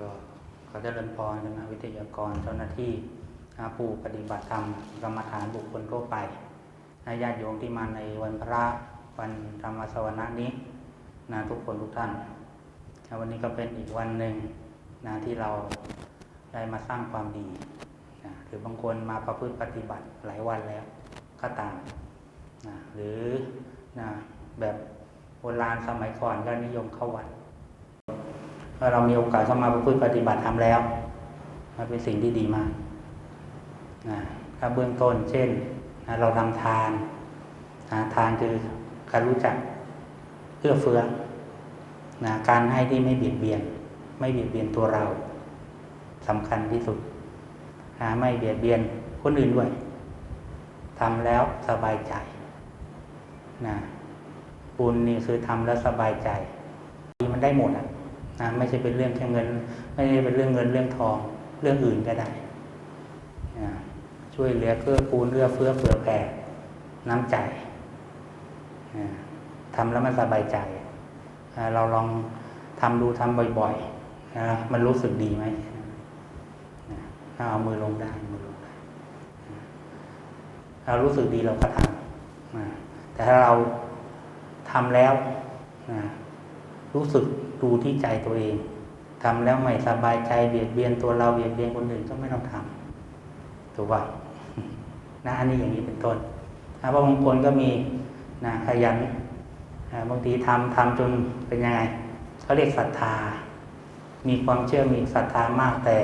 ก็ขอเจริญพรคณะวิทยากรเจ้าหน้าที่ผู้ปฏิบัติธรรมกรรมฐานบุคคลทั่วไปนญาติโยมที่มาในวันพระวันธรรมสวนะนี้นะทุกคนทุกท่านวันนี้ก็เป็นอีกวันหนึ่งนะที่เราได้มาสร้างความดีนะหรือบางคนมาประพฤติปฏิบัติหลายวันแล้วก็ตามนะหรือนะแบบโบราณสมัยก่อนก็นิยมเข้าวัด เมื่อเรามีโอกาสเข้ามาประพฤติปฏิบัติทำแล้วมันเป็นสิ่งที่ดีมากนะถ้าเบื้องต้น เช่นนะเราทำทานนะทานคือการรู้จักเอื้อเฟื้อนะการให้ที่ไม่เบียดเบียน ไม่เบียดเบียนตัวเราสำคัญที่สุดนะไม่เบียดเบียนคนอื่นด้วยทำแล้วสบายใจนะบุญนี่คือทำแล้วสบายใจ มันได้หมดอะ นะไม่ใช่เป็นเรื่องแค่เงิน ไม่ใช่เป็นเรื่องเงินเรื่องทองเรื่องอื่นก็ได้นะช่วยเหลือเกื้อกูลเอื้อเฟื้อเผื่อแผ่น้ำใจนะทำแล้วมันสบายใจนะเราลองทำดูทำบ่อยๆนะมันรู้สึกดีไหมนะถ้าเอามือลงได้มือลงได้เรารู้สึกดีเราก็ทำนะแต่ถ้าเราทำแล้วนะรู้สึก ดูที่ใจตัวเองทำแล้วไม่สบายใจเบียดเบียนตัวเราเบียดเบียนคนอื่นก็ไม่ต้องทำถูกป่ะนะอันนี้อย่างนี้เป็นต้นนะเพราะบางคนก็มีนะขยันบางทีทำทำจนเป็นยังไงเขาเรียกศรัทธา มีความเชื่อมีศรัทธามากแต่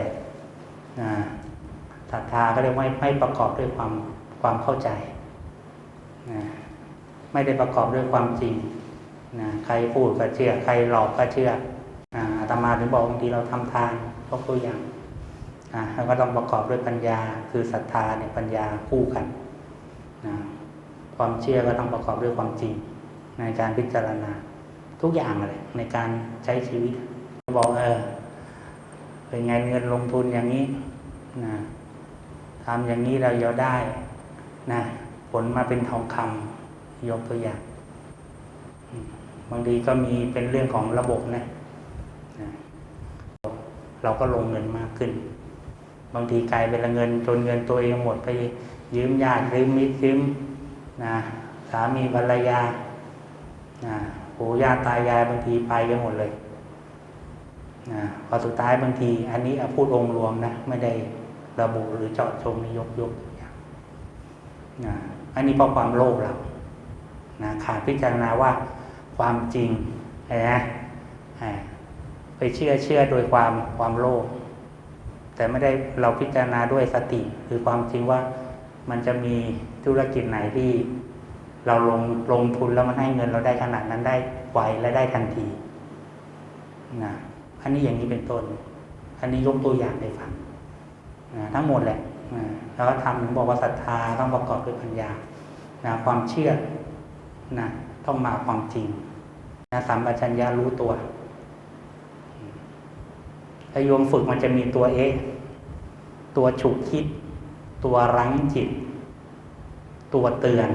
นะศรัทธาก็เรียกว่ไม่ประกอบด้วยความความเข้าใจนะไม่ได้ประกอบด้วยความจริง นะใครพูดก็เชื่อ ใครหลอกก็เชื่ออ่าตมาถึงบอกบางทีเราทำทานยกตัวอย่างอ่าแล้วก็ต้องประกอบด้วยปัญญา คือศรัทธาเนี่ยปัญญาคู่กันนะความเชื่อก็ต้องประกอบด้วยความจริง ในการพิจารณาทุกอย่างเลยในการใช้ชีวิต บอกเออเป็นไงเงินลงทุนอย่างนี้นะทำอย่างนี้เราจะได้นะผลมาเป็นทองคำยกตัวอย่างางทีก็มีเป็นเรื่องของระบบนะ เราก็ลงเงินมากขึ้น บางทีกลายเป็นเงินจนเงินตัวเองหมดไปยืมญาติยืมมิตรยืมนะสามีภรรยานะปู่ย่าตายายบางทีไปกันหมดเลยนะพอสุดท้ายบางที อันนี้พูดองค์รวมนะไม่ได้ระบุหรือเจาะจงนิยกยกอย่างนะอันนี้เพราะความโลภเรานะขาดพิจารณาว่า ความจริงนะไปเชื่อเชื่อโดยความความโลภแต่ไม่ได้เราพิจารณาด้วยสติ คือความจริงว่ามันจะมีธุรกิจไหนที่ เราลงลงทุนแล้วมันให้เงินเราได้ขนาดนั้นได้ไวและได้ทันทีนะอันนี้อย่างนี้เป็นต้น อันนี้ยกตัวอย่างให้ฟังนะทั้งหมดแหละนะแล้วก็ทำถึงบอกว่าศรัทธาต้องประกอบด้วยปัญญานะความเชื่อนะ ต้องมาความจริงนะสัมปชัญญะรู้ตัวถ้าโยมฝึกมันจะมีตัวเอะตัวฉุกคิด ตัวรั้งจิต ตัวเตือน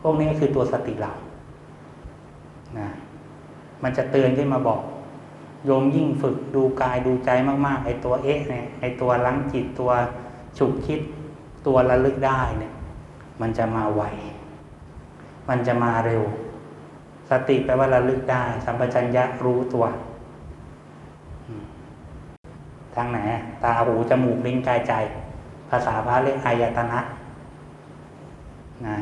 พวกนี้ก็คือตัวสติเรานะมันจะเตือนขึ้นมาบอก โยมยิ่งฝึกดูกายดูใจมาก ๆ ไอ้ตัวเอ๊ะเนี่ยไอ้ตัวรั้งจิตตัวฉุกคิด ตัวระลึกได้เนี่ย มันจะมาไว มันจะมาเร็ว สติแปลว่าระลึกได้ สัมปชัญญะรู้ตัว ทางไหน ตาหูจมูกลิ้นกายใจ ภาษาพระเรียกอายตนะนะ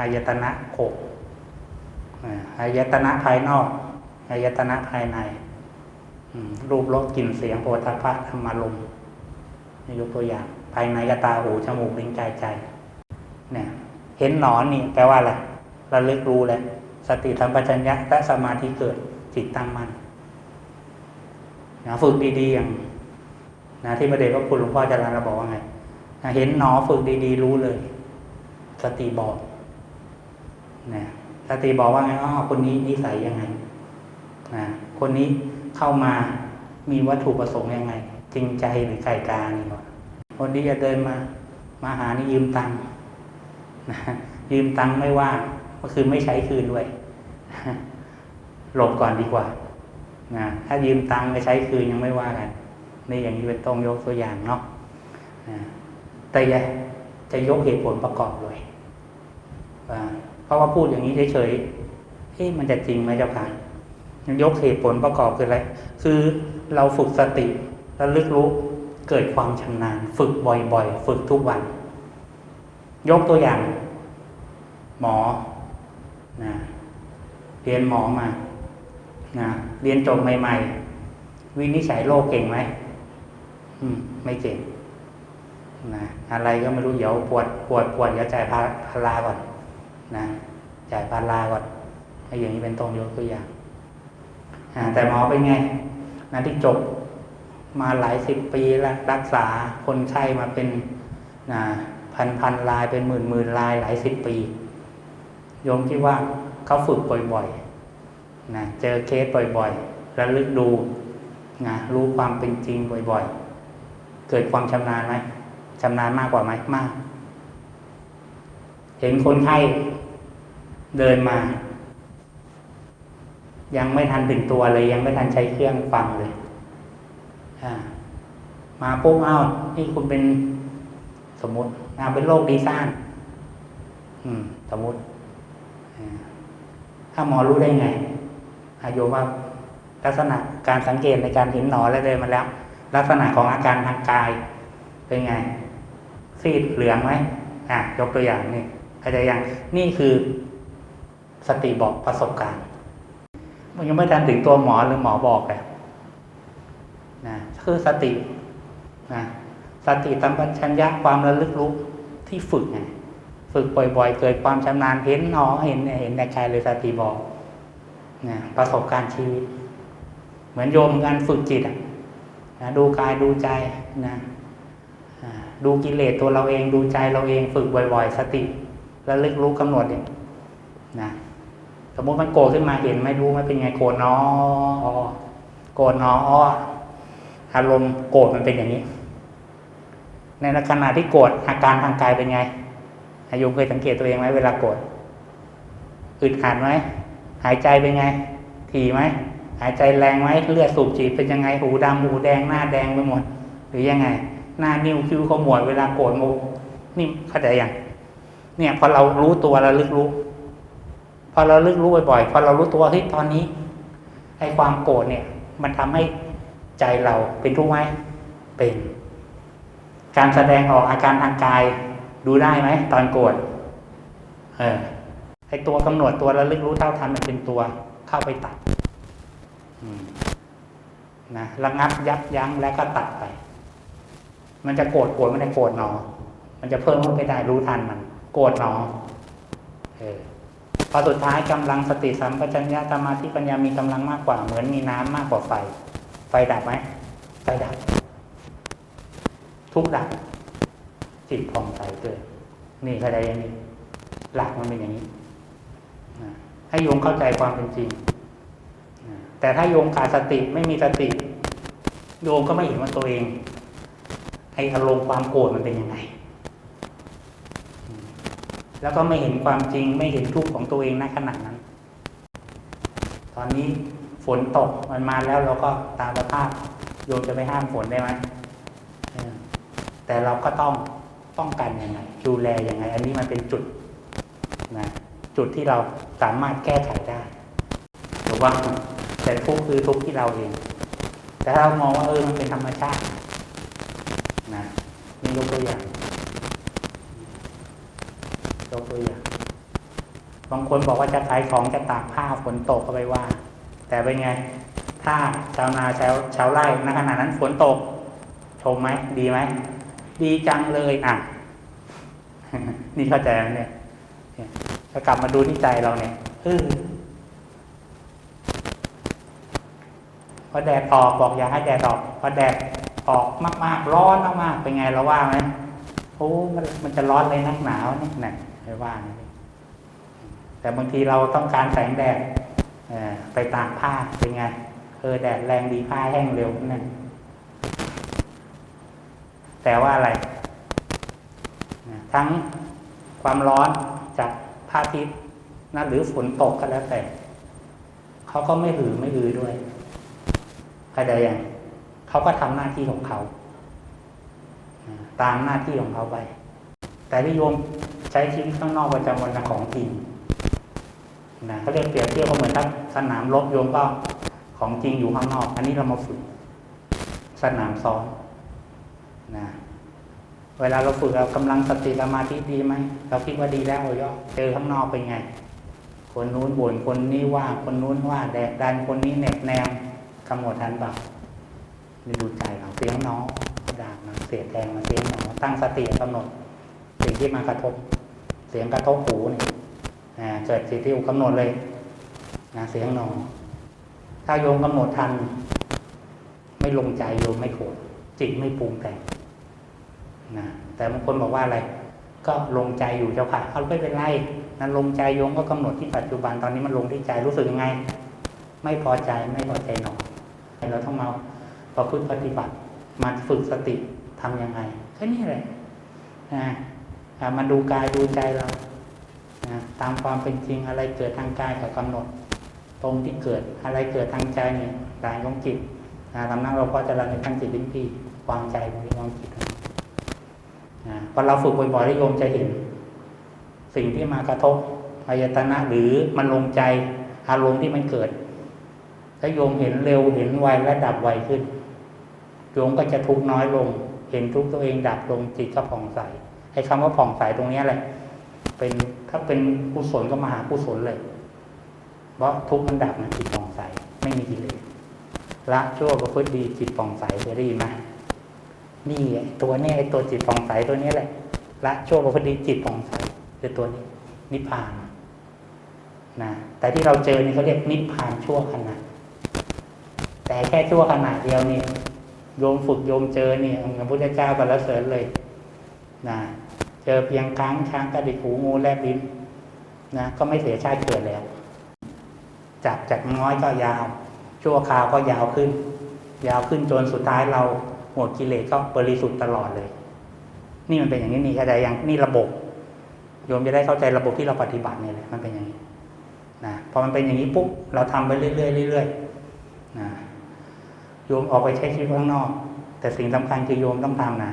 อายตนะหกอายตนะภายนอกอายตนะภายในรูปรสกลิ่นเสียงโผฏฐัพะธรรมารมณ์นี่ยกตัวอย่าง ภายในกตาหูจมูกลิ้นกายใจเนี่ยเห็นหนอนนี่แปลว่าอะไร ระลึกรู้แล้วสติสัมปัญญะและสมาธิเกิดจิตตั้งมั่นนะฝึกดีๆอย่างนะที่พระเดชพระคุณหลวงพ่อจารย์เราบอกว่าไงนะเห็นหนอฝึกดีๆ รู้เลย สติบอกนะสติบอกว่าไงอ๋อคนนี้นิสัยยังไงนะคนนี้เข้ามามีวัตถุประสงค์ยังไง จริงใจหรือไก่กานี่วะคนนี้จะเดินมา มาหานี่ยืมตังค์นะยืมตังค์ไม่ว่า ก็คือไม่ใช้คืนด้วย หลบก่อนดีกว่านะถ้ายืมตังค์ไปใช้คืนยังไม่ว่ากันนี่อย่างนี้เป็นต้องยกตัวอย่างเนาะแต่อย่าจะยกเหตุผลประกอบเลยว่าเพราะว่าพูดอย่างนี้เฉยๆเฮ้มันจะจริงไหมเจ้าค่ะยกเหตุผลประกอบคืออะไร คือเราฝึกสติระลึกรู้เกิดความชำนาญ ฝึกบ่อยๆ ฝึกทุกวัน ยกตัวอย่าง หมอ นะเรียนหมอมานะเรียนจบใหม่ ๆ วินิจฉัยโรคเก่งไหมมไม่เก่งนะอะไรก็ไม่รู้เดี๋ยวปวดปวดปวดเดี๋ยวจ่ายพาพาราก่อนนะจ่ายพาราก่อนไอ้อย่างนี้เป็นต้นยกตัวอย่างแต่หมอเป็นไงนะที่จบมาหลายสิบปีแล้วรักษาคนไข้มาเป็นนะพันพันลายเป็นหมื่นหมื่นลายหลายสิบปี โยมคิดว่าเขาฝึกบ่อยๆนะเจอเคสบ่อยๆแล้วลึกดูนะรู้ความเป็นจริงบ่อยๆ เกิดความชำนาญไหมชำนาญมากกว่าไหมมาก เห็นคนไข้เดินมา ยังไม่ทันถึงตัวเลย ยังไม่ทันใช้เครื่องฟังเลยมาปุ๊บอ้าวนี่คุณเป็นสมมติงานเป็นโรคดีซ่านสมมติ ถ้าหมอรู้ได้ไงอายุว่าลักษณะการสังเกตในการเห็นหนอแล้วเดินมาแล้ว ลักษณะของอาการทางกายเป็นไง ซีดเหลืองไหมอะยกตัวอย่างนี่เข้าใจยังนี่คือสติบอกประสบการณ์มันยังไม่ทันถึงตัวหมอหรือหมอบอกเลยนะคือสตินะสติตัมปัญญะความระลึกรู้ที่ฝึกไง ฝึกบ่อยๆ เกิดความชำนาญเห็นหนอเห็นเห็นในกายเลยสติบอกนะประสบการณ์ชีวิต เหมือนโยมการฝึกจิตนะดูกายดูใจนะดูกิเลสตัวเราเองดูใจเราเองฝึกบ่อย ๆ สติระลึกรู้กำหนดเนี่ยนะสมมติมันโกรธขึ้นมาเห็นไม่รู้ไม่เป็นไงโกรธนอโกรธนออารมณ์โกรธมันเป็นอย่างนี้ ในขณะที่โกรธอาการทางกายเป็นไง อายุเคยสังเกตตัวเองไหมเวลาโกรธอึดอัดไหมหายใจเป็นไง ถี่ไหมหายใจแรงไหมเลือดสูบฉีดเป็นยังไงหูดำหูแดงหน้าแดงไปหมด หรือยังไง หน้านิ้วคิ้วขมวดเวลาโกรธโมนี่เข้าใจยังเนี่ยพอเรารู้ตัวเราลึกรู้ พอเราลึกรู้บ่อยๆพอเรารู้ตัวเฮ้ยตอนนี้ไอ้ความโกรธเนี่ย มันทำให้ใจเราเป็นทุกข์ไหมเป็น การแสดงออกอาการทางกาย ดูได้ไหมตอนโกรธเออไอตัวกำหนดตัวระลึกรู้เท่าทันมันเป็นตัวเข้าไปตัดนะระงับยับยั้งแล้วก็ตัดไป มันจะโกรธโกรธไม่ได้โกรธหนอ มันจะเพิ่มขึ้นไปได้รู้ทันมัน โกรธหนอเออพอสุดท้ายกำลังสติสัมปชัญญะสมาธิปัญญามีกำลังมากกว่าเหมือนมีน้ำมากกว่าไฟ ไฟดับไหมไฟดับ ทุกดับ จิตผ่องใสเกิด นี่เข้าใจอย่างนี้ หลักมันเป็นอย่างนี้ให้โยงเข้าใจความเป็นจริง แต่ถ้าโยงขาดสติไม่มีสติ โยงก็ไม่เห็นว่าตัวเองไออารมณ์ความโกรธมันเป็นยังไง แล้วก็ไม่เห็นความจริงไม่เห็นทุกข์ของตัวเองในขณะนั้น ตอนนี้ฝนตกมันมาแล้วเราก็ตามสภาพ โยมจะไปห้ามฝนได้ไหมแต่เราก็ต้อง ป้องกันยังไงดูแลยังไง อันนี้มันเป็นจุดนะจุดที่เราสามารถแก้ไขได้หรือว่าแต่ทุกคือทุกที่เราเอง แต่ถ้าเรามองว่าเออมันเป็นธรรมชาตินะนี่ยกตัวอย่างยกตัวอย่างบางคนบอกว่าจะขายของจะตากผ้าฝนตกก็ไปว่า แต่เป็นไง ถ้าชาวนาชาวชาวไร่ในขณะนั้นฝนตกชมไหมดีไหม ดีจังเลยอะ นี่เข้าใจไหมเนี่ยจะกลับมาดูที่ใจเราเนี่ยเออพอแดดออกบอกอย่าให้แดดออกพอแดดออกมากๆ ร้อนมากๆเป็นไงเราว่าไหมโอ้มันมันจะร้อนเลยนักหนาวนี่ไหนไม่ว่าแต่บางทีเราต้องการแสงแดดไปตากผ้าเป็นไงเออแดดแรงดีผ้าแห้งเร็วนั่น แต่ว่าอะไร ทั้งความร้อนจากพระอาทิตย์นะหรือฝนตกก็แล้วแต่ เขาก็ไม่หือไม่อือด้วยเข้าใจยังเขาก็ทำหน้าที่ของเขา ตามหน้าที่ของเขาไป แต่ที่โยมใช้ชีวิตข้างนอกประจำวันของจริงนะเขาเรียกเปรียบเทียบว่าเหมือนถ้าสนามรบโยมก็ของจริงอยู่ข้างนอก อันนี้เรามาฝึกสนามซ้อม นะเวลาเราฝึกเรากำลังสติสมาธิดีไหมเราคิดว่าดีแล้วย่อเจอข้างนอกเป็นไง คนนู้นบ่นคนนี้ว่าคนนู้นว่าแดกดันคนนี้เหน็บแนมกำหนดทันเปล่าไม่ดูใจเราเสียงน้องด่ามาเสียแทงมาเสียงหนอตั้งสติกำหนด สิ่งที่มากระทบ เสียงกระทบหูนี่อ่าเกิดสิทธิกำหนดเลยนะเสียงหนอถ้าโยมกำหนดทัน ไม่ลงใจโยมไม่โกรธจิตไม่ปรุงแต่ง นะแต่บางคนบอกว่าอะไร ก็ลงใจอยู่เจ้าค่ะเอาไม่เป็นไรนั้นลงใจโยมก็กำหนดที่ปัจจุบันตอนนี้มันลงที่ใจรู้สึกยังไง ไม่พอใจไม่พอใจหนอเราต้องมาประพฤติปฏิบัติมาฝึกสติทำยังไงแค่นี้แหละนะอ่ามาดูกายดูใจเรานะตามความเป็นจริงอะไรเกิดทางกายกับกำหนด ตรงที่เกิดอะไรเกิดทางใจเนี่ยกายของจิตนะทำนั้นเราก็จะรันในทางจิตลิ้นปีวางใจตรงนี้วางจิต พอเราฝึกบ่อยๆแล้วโยมจะเห็น สิ่งที่มากระทบอายตนะหรือมันลงใจอารมณ์ที่มันเกิด ถ้าโยมเห็นเร็วเห็นไวและดับไวขึ้นโยมก็จะทุกน้อยลง เห็นทุกตัวเองดับลงจิตก็ผ่องใสไอ้คำว่าผ่องใสตรงนี้แหละเป็นถ้าเป็นกุศลก็มาหากุศลเลย เพราะทุกข์มันดับนะจิตผ่องใสไม่มีกิเลสละชั่วประพฤติดีจิตผ่องใสเคยได้ยินไหม นี่ไอ้ตัวนี้ไอ้ตัวจิตผ่องใสตัวนี้แหละละชั่วประพฤติดีจิตผ่องใสคือตัวนี้ นิพพานนะแต่ที่เราเจอนี่เขาเรียกนิพพานชั่วขณะแต่แค่ชั่วขณะเดียวนี่โยมฝึกโยมเจอเนี่ยพระพุทธเจ้าก็ละเสริญเลยนะเจอเพียงครั้งช้างกระดิกหูงูแลบลิ้นนะก็ไม่เสียชาติเกิดแล้วจากจากน้อยก็ยาว ชั่วคราวก็ยาวขึ้น ยาวขึ้นจนสุดท้ายเรา หมดกิเลสก็บริสุทธิ์ตลอดเลย นี่มันเป็นอย่างนี้นี่เข้าใจยังนี่ระบบโยมจะได้เข้าใจระบบที่เราปฏิบัติเนี่ยแหละมันเป็นอย่างนี้นะพอมันเป็นอย่างนี้ปุ๊บเราทำไปเรื่อยๆเรื่อยๆนะโยมออกไปใช้ชีวิตข้างนอก แต่สิ่งสำคัญคือโยมต้องทำนะ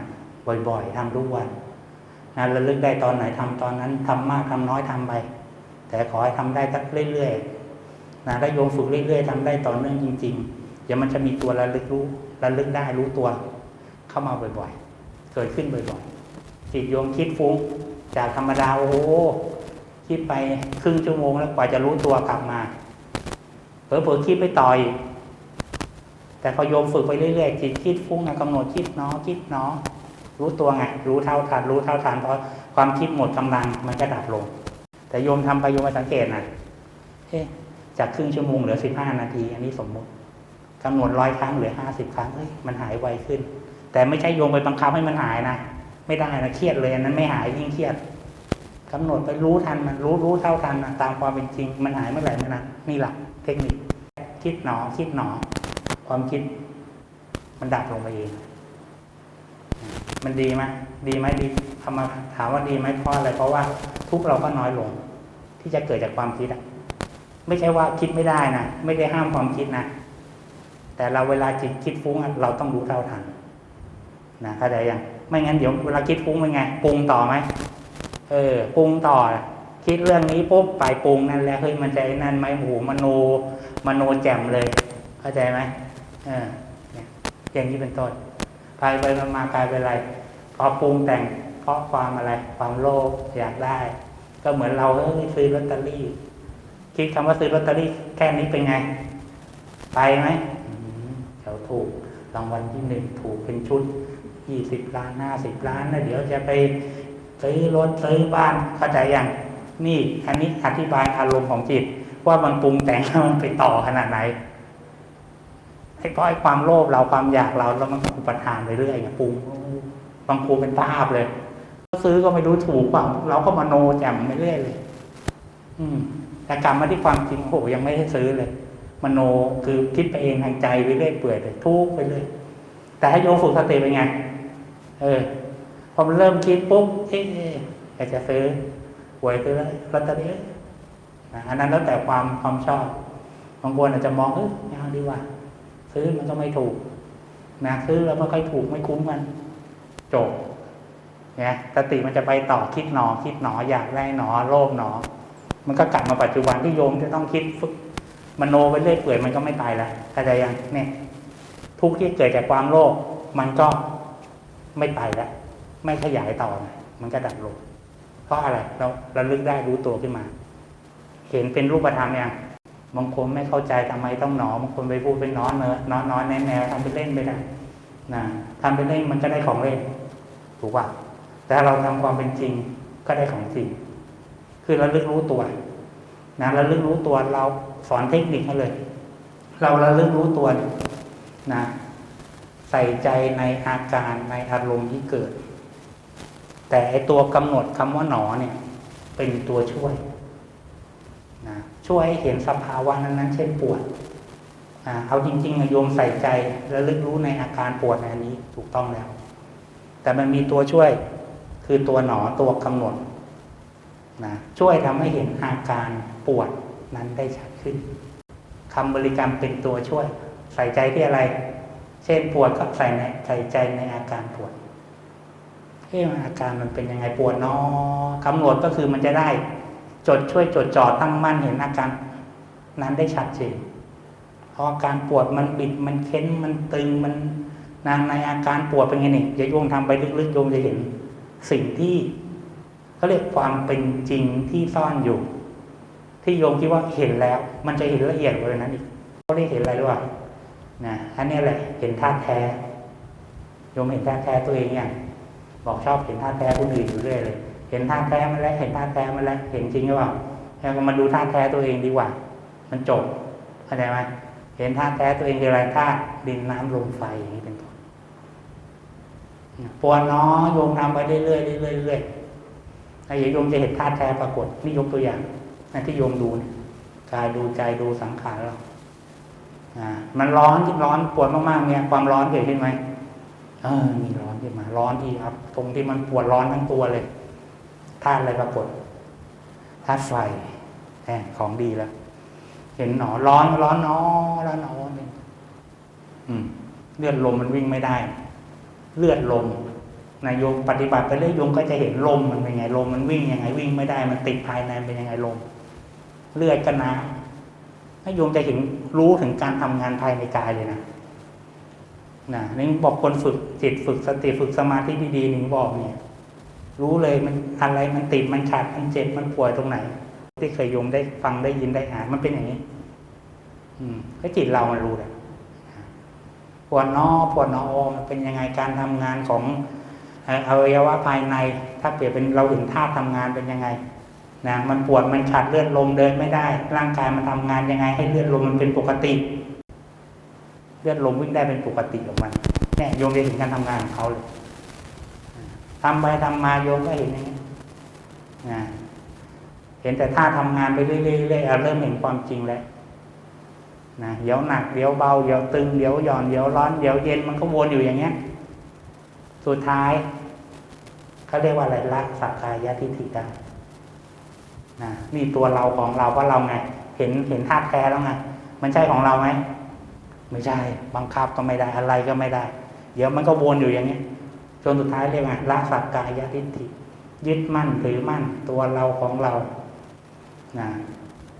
บ่อยๆทำทุกวันนะระลึกได้ตอนไหนทำตอนนั้นทำมากทำน้อยทำไป แต่ขอให้ทำได้สักเรื่อยๆนะถ้าโยมฝึกเรื่อยๆทำได้ต่อเนื่องจริง ๆ เดี๋ยวมันจะมีตัวระลึกรู้ระลึกได้รู้ตัว เข้ามาบ่อยๆ เกิดขึ้นบ่อยๆ จิตโยมคิดฟุ้ง จากธรรมดาโอ้โหคิดไปครึ่งชั่วโมงแล้วกว่าจะรู้ตัวกลับมาเผลอๆคิดไปต่อยแต่พอโยมฝึกไปเรื่อยๆจิตคิดฟุ้งนกำหนดคิดเนาะคิดเนาะรู้ตัวไงรู้เท่าทันรู้เท่าทันเพราะความคิดหมดกำลังมันก็ดับลง แต่โยมทำไปโยมมาสังเกตนะเอ๊จากครึ่งชั่วโมงเหลือสิบห้านาที อันนี้สมมติกำหนดร้อยครั้งเหลือห้าสิบครั้งเอ้ยมันหายไวขึ้น แต่ไม่ใช่โยมไปบังคับให้มันหายนะไม่ได้นะเครียดเลยอันนั้นไม่หายยิ่งเครียดกำหนดไปรู้ทันมันรู้รู้เท่าทันนะตามความเป็นจริง มันหายเมื่อไหร่นั้นนี่แหละเทคนิคคิดหนอคิดหนอ ความคิด มันดับลงไปเอง มันดีไหมดีไหมดีทำมาถามว่าดีไหมเพราะอะไรเพราะว่าทุกเราก็น้อยลง ที่จะเกิดจากความคิดอะไม่ใช่ว่าคิดไม่ได้นะไม่ได้ห้ามความคิดนะแต่เราเวลาจิตคิดฟุ้งเราต้องรู้เท่าทัน นะเข้าใจยังไม่งั้นเดี๋ยวเวลาคิดฟุ้งเป็นไงปรุงต่อไหมเออปรุงต่อ คิดเรื่องนี้ปุ๊บไปปรุงนั่นแหละเฮ้ยมันใจนั่นไหมโอ้โหมโนมโนแจ่มเลย เข้าใจไหมเออเนี่ยอย่างนี้เป็นต้นไปไปมามากลายเป็นอะไรพอปรุงแต่งเพราะความอะไร ความโลภอยากได้ ก็เหมือนเราเอ้ยซื้อลอตเตอรี่ คิดคำว่าซื้อลอตเตอรี่แค่นี้เป็นไง ไปไหมอืมเดี๋ยวถูกรางวัลที่หนึ่งถูกเป็นชุด ยี่สิบล้านห้าสิบล้านนะเดี๋ยวจะไปซื้อรถซื้อบ้านเข้าใจยังนี่อันนี้อธิบายอารมณ์ของจิต ว่ามันปรุงแต่งแล้วมันไปต่อขนาดไหนไอ้เพราะไอ้ความโลภเราความอยากเราแล้วมันก็อุปทานไปเรื่อยไงปรุงบางครูเป็นภาพเลยซื้อก็ไม่รู้ถูกเปล่าเราก็มาโนแจ่มไปเรื่อยเลย อืม แต่กลับมาที่ความจริงโอ้โหยังไม่ได้ซื้อเลยมโนคือคิดไปเองทางใจไปเรื่อยเปื่อยเลยทุกไปเรื่อยแต่ให้โยมฝึกสติเป็นไง เออ พอมันเริ่มคิดปุ๊บเอ๊ะอยากจะซื้อหวยซื้อลอตเตอรี่อันนั้นแล้วแต่ความความชอบบางคนอาจจะมองเออไม่เอาดีกว่า ซื้อมันก็ไม่ถูกนะซื้อแล้วไม่ค่อยถูกไม่คุ้มกันจบเนี่ยสติมันจะไปต่อคิดหนอ คิดหนออยากได้หนอโลภหนอ มันก็กลับมาปัจจุบันที่โยมจะต้องคิดฝึกมโนไปเรื่อยเปื่อยมันก็ไม่ตายล้วเข้าใจยังเนี่ย ทุกที่เกิดจากความโลภมันก็ ไม่ไปแล้ว ไม่ขยายต่อนะมันก็ดับลง เพราะอะไรเราเราลึกได้รู้ตัวขึ้นมา เห็นเป็นรูปธรรมยังบางคนไม่เข้าใจทำไมต้องหนอบางคนไปพูดเป็นน้อนเนอะน้อนน้อนแนแนวทำเป็นเล่นไปได้นะทำเป็นเล่นมันก็ได้ของเล่นถูกป่ะแต่เราทำความเป็นจริงก็ได้ของจริง คือเราลึกรู้ตัวนะเราลึกรู้ตัวเราสอนเทคนิคให้เลย เราเราลึกรู้ตัวนะ ส่ใจในอาการในอารมณ์ที่เกิด แต่ไอตัวกำหนดคำว่าหนอเนี่ย เป็นตัวช่วยนะช่วยให้เห็นสภาวะนั้นๆเช่นปวดอ่าเอาจริงๆโยมใส่ใจและลึกรู้ในอาการปวดในอันนี้ถูกต้องแล้ว แต่มันมีตัวช่วยคือตัวหนอตัวกำหนดนะช่วยทำให้เห็นอาการปวดนั้นได้ชัดขึ้นคำบริกรรมเป็นตัวช่วย ใส่ใจที่อะไร เช่นปวดก็ใส่ในใส่ใจในอาการปวดเฮ้อาการมันเป็นยังไงปวดเนอกำหนดก็คือมันจะได้ จดช่วยจดจ่อตั้งมั่นเห็นอาการนั้นได้ชัดเจนพราะอาการปวดมันบิดมันเค้นมันตึงมันนางในอาการปวดเป็นไงนี่ยโยมทำไปลึกๆโยมจะเห็นสิ่งที่เขาเรียกความเป็นจริงที่ซ่อนอยู่ ที่โยมคิดว่าเห็นแล้ว มันจะเห็นละเอียดกว่านั้นอีกเขาได้เห็นอะไรรือเปล่า นะอันนี้แหละเห็นธาตุแท้โยมเห็นธาตุแท้ตัวเองอย่างบอกชอบเห็นธาตุแท้คนอื่นอยู่เรื่อยเลย เห็นธาตุแท้มาแล้ว เห็นธาตุแท้มาแล้ว เห็นจริงหรือเปล่าแล้วก็มาดูธาตุแท้ตัวเองดีกว่า มันจบเข้าใจไหมเห็นธาตุแท้ตัวเองคืออะไรธาตุดินน้ำลมไฟอย่างนี้เป็นต้นปวดน้อโยมทำไปเรื่อยๆเรื่อยๆเรื่อยๆไอ้โยมจะเห็นธาตุแท้ปรากฏนี่ยกตัวอย่างนะที่โยมดูเนี่ยกายดูใจดูสังขารเรา มันร้อนที่ร้อนปวดมากๆเนี่ยความร้อนเกิดขึ้นไหมเออมีร้อนขึ้นมา ร้อนที่ครับ ตรงที่มันปวดร้อนทั้งตัวเลยธาตุอะไรปรากฏธาตุไฟแหมของดีแล้ว เห็นหนอร้อนร้อนนอร้อนนอเนี่ยเลือดลมมันวิ่งไม่ได้ เลือดลมนายโยมปฏิบัติไปเรื่อยโยมก็จะเห็นลมมันเป็นไงลมมันวิ่งยังไง วิ่งไม่ได้มันติดภายในเป็นยังไงลม เลือดก็น้ำ ให้โยมจะเห็นรู้ถึงการทำงานภายในกายเลยนะนะนี่บอกคนฝึกจิตฝึกสติฝึกสมาธิดีๆหนึ่งบอกเนี่ย รู้เลยมันอะไรมันติดมันขาดมันเจ็บมันปวดตรงไหน ที่เคยโยมได้ฟังได้ยินได้อ่านมันเป็นอย่างนี้ อืมก็จิตเรามันรู้แหละปวดนอปวดนอมันเป็นยังไงการทำงานของอวัยวะภายใน ถ้าเปรียบเป็นเราเห็นท่าทำงานเป็นยังไง นะมันปวดมันขาดเลือดลมเดินไม่ได้ ร่างกายมันทำงานยังไง ให้เลือดลมมันเป็นปกติ เลือดลมวิ่งได้เป็นปกติของมันเนี่ยโยมจะเห็นการทำงานของเขาเลยทำไปทำมาโยมก็เห็นอย่างนี้นะเห็นแต่ท่าทำงานไปเรื่อยๆเริ่มเห็นความจริงแล้วนะเดี๋ยวหนักเดี๋ยวเบาเดี๋ยวตึงเดี๋ยวหย่อนเดี๋ยวร้อนเดี๋ยวเย็นมันก็วนอยู่อย่างเงี้ย สุดท้ายเขาเรียกว่าอะไรละสักกายทิฏฐิได้ นะนี่ตัวเราของเราว่าะเราไง เห็นเห็นธาตุแท้แล้วไง มันใช่ของเราไหมไม่ใช่บังคับก็ไม่ได้อะไรก็ไม่ได้ เดี๋ยวมันก็วนอยู่อย่างเงี้ยจนสุดท้ายเรียกว่าละสักกายทิฏฐิยึดมั่นถือมั่นตัวเราของเรานะ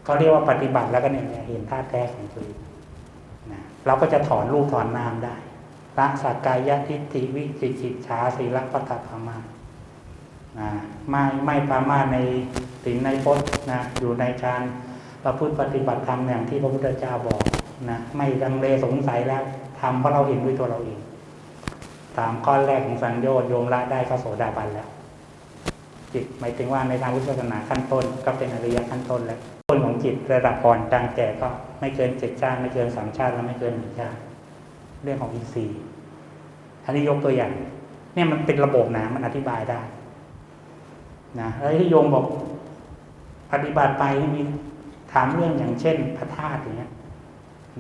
เขาเรียกว่าปฏิบัติแล้วก็เนี่ยเห็นธาตุแท้ของตัวเองนะเราก็จะถอนรูปถอนนามได้ละสักกายทิฏฐิวิจิกิจฉาสีลปัตตภามานะไม่ไม่ปรามาใน ศีลในพจน์นะอยู่ในการประพฤติปฏิบัติธรรมอย่างที่พระพุทธเจ้าบอกนะไม่ดังเลสงสัยแล้วทำเพราะเราเห็นด้วยตัวเราเองสามข้อแรกของสัญญาโยมละได้ก็โสดาบันแล้วจิตหมายถึงว่าในทางพุทธศาสนาขั้นต้นก็เป็นอริยขั้นต้นแล้วต้นของจิตระดับก่อนกลางแก่ก็ไม่เกินเจ็ดชาติไม่เกินสามชาติแล้วไม่เกินหนึ่งชาติเรื่องของอินทรีย์อันนี้ยกตัวอย่าง เนี่ยมันเป็นระบบนะมันอธิบายได้นะแล้วที่โยมบอก ปฏิบัติไปมีถามเรื่องอย่างเช่น พระธาตุอย่างเงี้ย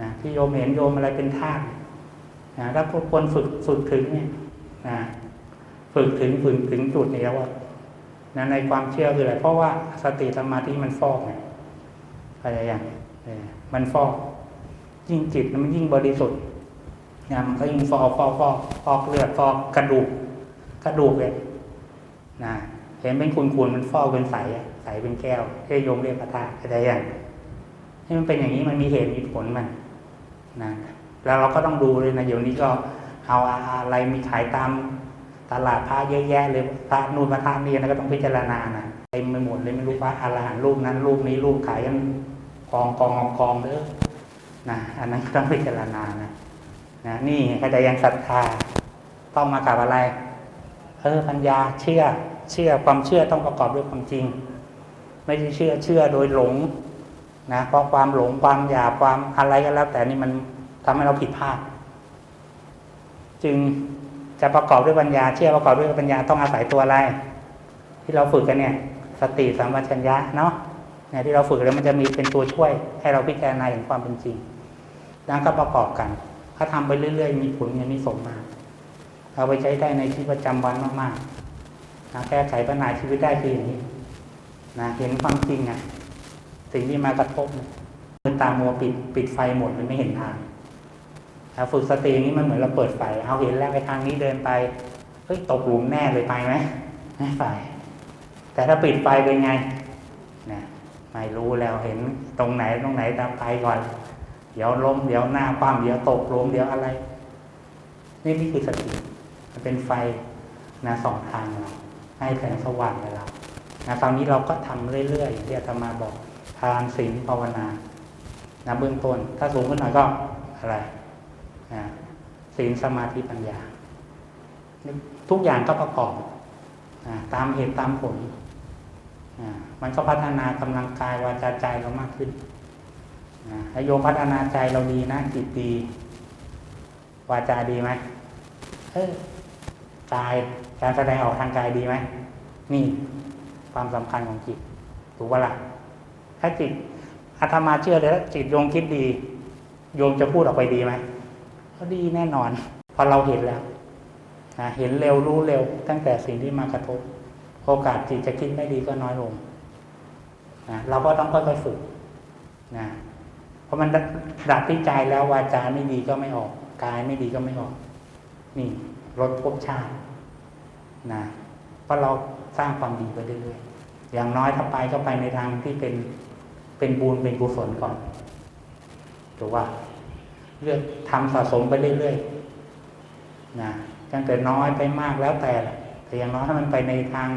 นะที่โยมเห็นโยมอะไรเป็นธาตุนะถ้าควรฝึกฝึกถึงเนี่ยนะฝึกถึงฝึกถึงจุดนี้แล้วว่านะในความเชื่อคืออะไรเพราะว่าสติสมาธิมันฟอกไงอะไรอย่างมันฟอก ยิ่งจิตมันยิ่งบริสุทธิ์นะมันก็ยิ่งฟอกฟอกฟอกฟอกเลือดฟอกกระดูก กระดูกเลยนะเห็นเป็นคุณคุณมันฟอกเป็นใสอะ ใสเป็นแก้วที่โยมเรียกพระธาตุอะไรอย่างที่มันเป็นอย่างนี้มันมีเหตุมีผลมันนะแล้วเราก็ต้องดูเลยนะเดี๋ยวนี้ก็เอาอะไรมีขายตามตลาดพระเยอะแยะเลยพระนู่นพระทานนี่นะก็ต้องพิจารณานะเต็มไปหมดเลยไม่รู้ว่าอรหันรูปนั้นรูปนี้รูปขายกันกองกองกองกองเด้อนะอันนั้นก็ต้องพิจารณานะนะนี่ใครจะยังศรัทธาต้องมากับอะไรเออปัญญาเชื่อเชื่อความเชื่อต้องประกอบด้วยความจริง ไม่ใช่เชื่อเชื่อโดยหลงนะเพราะความหลงความอยากความอะไรก็แล้ว แต่นี่มันทำให้เราผิดพลาด จึงจะประกอบด้วยปัญญา เชื่อประกอบด้วยปัญญาต้องอาศัยตัวอะไร ที่เราฝึกกันเนี่ย สติสัมปชัญญะเนาะเนี่ยที่เราฝึกแล้วมันจะมีเป็นตัวช่วย ให้เราพิจารณาอย่างความเป็นจริงแล้วก็ประกอบกัน ถ้าทำไปเรื่อย ๆ มีผลมีนิสงส์มาเอาไปใช้ได้ในชีวิตประจำวันมากๆนะแก้ไขปัญหาชีวิตได้คืออย่างนี้ นะเห็นความจริงอะสิ่งที่มากระทบมือตามัวปิดปิดไฟหมดมันไม่เห็นทางถ้าฝึกสติอย่างนี้มันเหมือนเราเปิดไฟเอาเห็นแล้วไปทางนี้เดินไปเฮ้ยตกหลุมแน่เลยไปไหมไม่ไปแต่ถ้าปิดไฟเป็นไงนะไม่รู้แล้วเห็นตรงไหนตรงไหนตามไปก่อนเดี๋ยวล้มเดี๋ยวหน้าคว่ำเดี๋ยวตกหลุมเดี๋ยวอะไร นี่นี่คือสติมันเป็นไฟนะสองทางเราให้แสงสว่างกับเรา นะคราวนี้เราก็ทำเรื่อยๆอย่างที่อาตมาบอกทานศีลภาวนานะเบื้องต้น ถ้าสูงขึ้นหน่อยก็อะไรนะศีลสมาธิปัญญา ทุกอย่างก็ประกอบนะตามเหตุตามผลนะมันก็พัฒนากำลังกายวาจาใจเรามากขึ้นนะโยมพัฒนาใจเราดีนะจิตดี วาจาดีไหมเออกายการแสดงออกทางกายดีไหมนี่ ความสำคัญของจิตถูกปะละ่ะถ้าจิตอาตมาเชื่อเลยถ้าจิตโยมคิดดี โยมจะพูดออกไปดีไหมก็ดีแน่นอนพอเราเห็นแล้วนะเห็นเร็วรู้เร็ว ตั้งแต่สิ่งที่มากระทบ โอกาสจิตจะคิดไม่ดีก็น้อยลงนะเราก็ต้องค่อยๆฝึกนะเพราะมันดับที่ใจแล้ววาจาไม่ดีก็ไม่ออกกายไม่ดีก็ไม่ออก นี่ลดภพชาตินะเพราะเรา สร้างความดีไปเรื่อยๆอย่างน้อยถ้าไปก็ไปในทางที่เป็นเป็นบุญเป็นกุศลก่อนถูกว่า เลือกทำสะสมไปเรื่อยๆนะตั้งแต่น้อยไปมากแล้วแต่แต่อย่างน้อยถ้ามันไปในทาง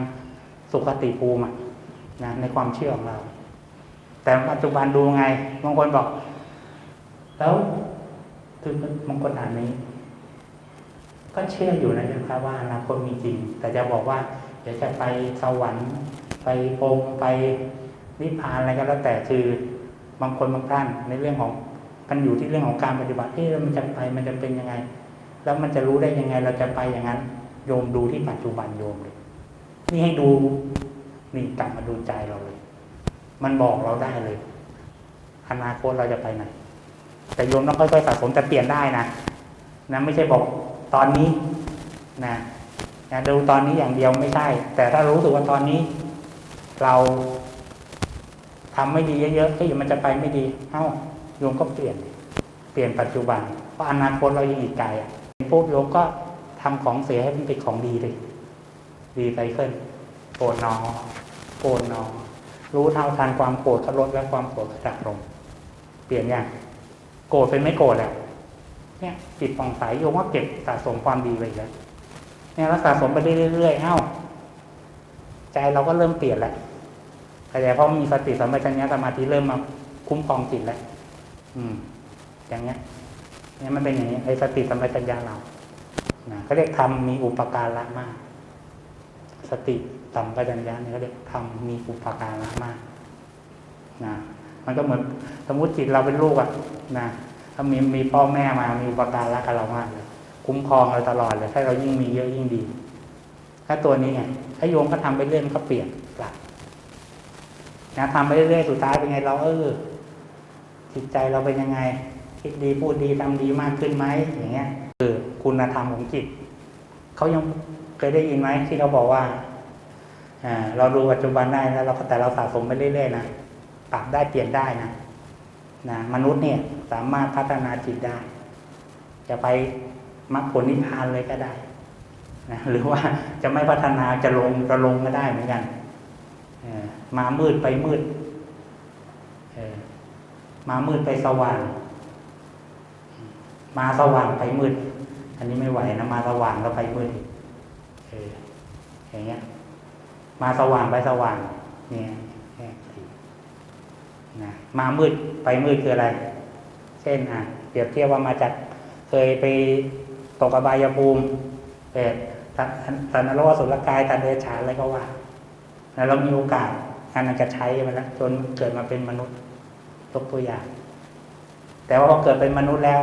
สุขติภูมินะในความเชื่อของเรา แต่ปัจจุบันดูไงบางคนบอก แล้วคือบางคนอ่านนี้ ก็เชื่ออยู่นะครับว่าอนาคตมีจริง แต่จะบอกว่า ดี๋ยวจะไปสวรรค์ไปพรมไปนิพพานอะไรก็แล้วแต่คือบางคนบางท่านในเรื่องของมันอยู่ที่เรื่องของการปฏิบัติที่มันจะไปมันจะเป็นยังไง แล้วมันจะรู้ได้ยังไงเราจะไปอย่างนั้น โยมดูที่ปัจจุบันโยมเลยนี่ให้ดูนี่กลับมาดูใจเราเลย มันบอกเราได้เลย อนาคตเราจะไปไหน แต่โยมต้องค่อยๆสะสมแต่เปลี่ยนได้นะนะไม่ใช่บอกตอนนี้นะ นะดูตอนนี้อย่างเดียวไม่ใช่ แต่ถ้ารู้สึกว่าตอนนี้ เราทำไม่ดีเยอะๆก็อยู่มันจะไปไม่ดี เอ้าโยมก็เปลี่ยน เปลี่ยนปัจจุบัน เพราะอนาคตเรายังอีกไกลอะปุ๊บโยมก็ทำของเสียให้มันเป็นของดีเลย ดีไปขึ้นโกรธนอโกรธนอรู้เท่าทันความโกรธก็ลดและความโกรธก็ดับลง เปลี่ยนอย่างโกรธเป็นไม่โกรธแล้วเนี่ยจิตผ่องใสโยมว่าเก็บสะสมความดีไปแล้ว เนี่ยแล้วสะสมไปเรื่อยๆเอ้าใจเราก็เริ่มเปลี่ยนแล้วแต่เพราะมีสติสัมปชัญญะสมาธิเริ่มมาคุ้มครองจิตแล้วอืม อย่างเงี้ยเนี่ยมันเป็นอย่างนี้ไอ้สติสัมปชัญญะเรานะเขาเรียกทำมีอุปการะมาก สติสัมปชัญญะเนี่ยเขาเรียกทำมีอุปการะมากนะมันก็เหมือนสมมติจิตเราเป็นลูกอะนะถ้ามีมีพ่อแม่มามีอุปการะกับเรามากเลย คุ้มครองเราตลอดเลยถ้าเรายิ่งมีเยอะยิ่งดี ถ้าตัวนี้ไงถ้าโยมก็ทำไปเรื่อยมันก็เปลี่ยนกลับนะทำไปเรื่อยสุดท้ายเป็นไงเราเออจิตใจเราเป็นยังไง คิดดีพูดดีทำดีมากขึ้นไหมอย่างเงี้ยคือคุณธรรมของจิตเขายังเคยได้ยินไหมที่เขาบอกว่าอ่าเราดูปัจจุบันได้แล้วเราแต่เราสะสมไปเรื่อยๆนะปรับได้เปลี่ยนได้นะนะมนุษย์เนี่ยสามารถพัฒนาจิตได้ จะไป มรรคผลนิพพานเลยก็ได้นะหรือว่าจะไม่พัฒนาจะลงจะลงก็ได้เหมือนกันมามืดไปมืดมามืดไปสว่าง มาสว่างไปมืด อันนี้ไม่ไหวนะมาสว่างแล้วไปมืดอย่างเงี้ย มาสว่างไปสว่าง เนี่ยนะมามืดไปมืดคืออะไร เช่นอะเปรียบเทียบว่ามาจากเคยไป ตกอบายภูมิเกิดสันนรกสุรกายตันเดชานอะไรก็ว่าแล้วเรามีโอกาสการนั้นจะใช้มันแล้วจนเกิดมาเป็นมนุษย์ยกตัวอย่าง แต่ว่าพอเกิดเป็นมนุษย์แล้ว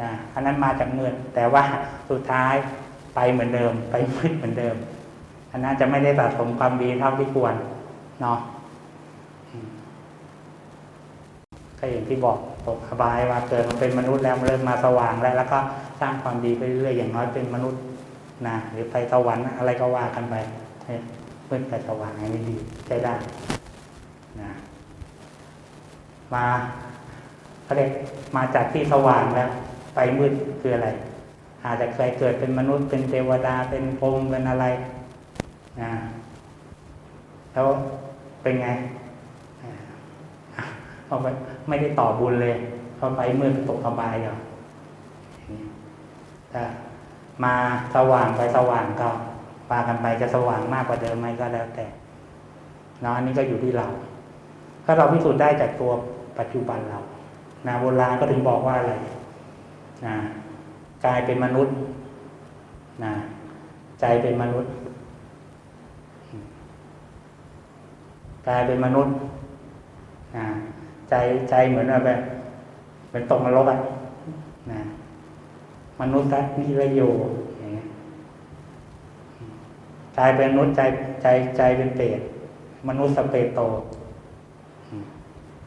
นะอันนั้นมาจากเงิน แต่ว่าสุดท้ายไปเหมือนเดิม ไปมืดเหมือนเดิม อันนั้นจะไม่ได้สะสมความดีเท่าที่ควรเนาะก็อย่างที่บอก อบายว่าเกิดมาเป็นมนุษย์แล้วเริ่มมาสว่างแล้วแล้วก็สร้างความดีไปเรื่อยๆอย่างน้อยเป็นมนุษย์นะหรือไปสวรรค์อะไรก็ว่ากันไปให้มืดไปสว่างอันนี้ดีใช้ได้นะมาเขาเรียกมาจากที่สว่างแล้ว ไปมืดคืออะไร อาจจะเคยเกิดเป็นมนุษย์เป็นเทวดาเป็นพรหมเป็นอะไรนะแล้วเป็นไง เอาไปไม่ได้ต่อบุญเลยพอไปมืดตกอบายเดียวอย่างถ้ามาสว่างไปสว่างก็ปากันไปจะสว่างมากกว่าเดิมไหมก็แล้วแต่เนาะอันนี้ก็อยู่ที่เรา ถ้าเราพิสูจน์ได้จากตัวปัจจุบันเรานะโบราณก็ถึงบอกว่าอะไรนะกายเป็นมนุษย์นะใจเป็นมนุษย์กายเป็นมนุษย์นะ ใจใจเหมือนแบบเหมือนตกนรกอะนะมนุษย์นิรโยอย่างเงี้ยกายเป็นมนุษย์ใจใจใจเป็นเปรตมนุษย์สเปรตโต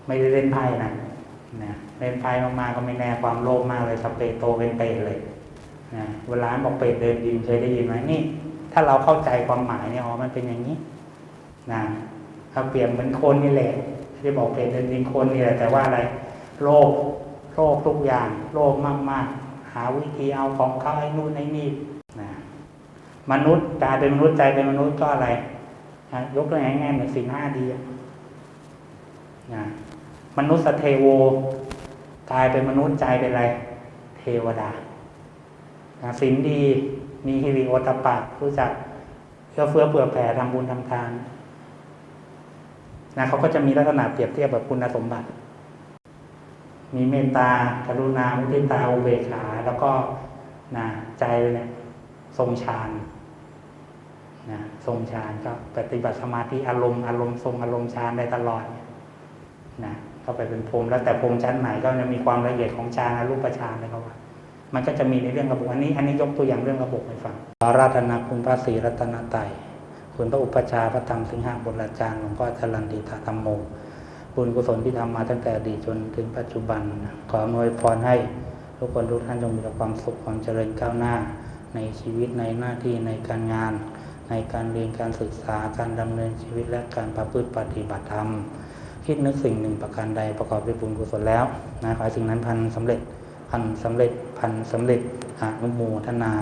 ไม่ได้เล่นไพ่นะนะเล่นไพ่มากๆก็ไม่แน่ความโลภมากเลยสเปรตโตเป็นเปรตเลยนะเวลาบอกเปรตเดินดินเคยได้ยินไหมนี่ ถ้าเราเข้าใจความหมายเนี่ยอ๋อมันเป็นอย่างนี้นะถ้าเปรียบเหมือนคนนี่แหละ ที่บอกเปรตเดินคนนี่แหละแต่ว่าอะไรโลภโลภทุกอย่างโลภมาก ๆ หาวิธีเอาของเขาไอ้นู่นไอ้นี่นะมนุษย์กายเป็นมนุษย์ใจเป็นมนุษย์ก็อะไรนะยกตัวอย่างง่ายๆเหมือนสิ่งห้าดีนะมนุษย์สเทโวกลายเป็นมนุษย์ใจเป็นอะไร เทวดาศีลดี มีฮิริโอตปปะรู้จักเพื่อเฟื้อเผื่อแผ่ทำบุญทำทาน นะเขาก็จะมีลักษณะเปรียบเทียบแบบคุณสมบัติ มีเมตตากรุณามุทิตาอุเบกขาแล้วก็นะใจเนี่ยทรงฌานนะทรงฌานก็ปฏิบัติสมาธิอารมณ์อารมณ์ทรงอารมณ์ฌานได้ตลอดนะเข้าไปเป็นพรมแล้วแต่พรมชั้นไหนก็จะมีความละเอียดของฌานรูปฌานเลยเขาว่ามันก็จะมีในเรื่องระบบอันนี้ อันนี้ยกตัวอย่างเรื่องระบบให้ฟังอาราธนาคุณพระศรีรัตนตรัย คุณพระอุปชาพระธรรมสิงหบุตรอาจารย์หลวงพ่อจรันติธรรมโม บุญกุศลที่ทำมาตั้งแต่อดีตจนถึงปัจจุบัน ขออนวยพรให้ทุกคนทุกท่านจงมีแต่ความสุขความเจริญก้าวหน้า ในชีวิตในหน้าที่ในการงาน ในการเรียนการศึกษาการดำเนินชีวิตและการประพฤติปฏิบัติธรรม คิดนึกสิ่งหนึ่งประการใดประกอบด้วยบุญกุศลแล้วนะขอสิ่งนั้นพันสำเร็จพันสำเร็จพันสำเร็จอนุโมทนา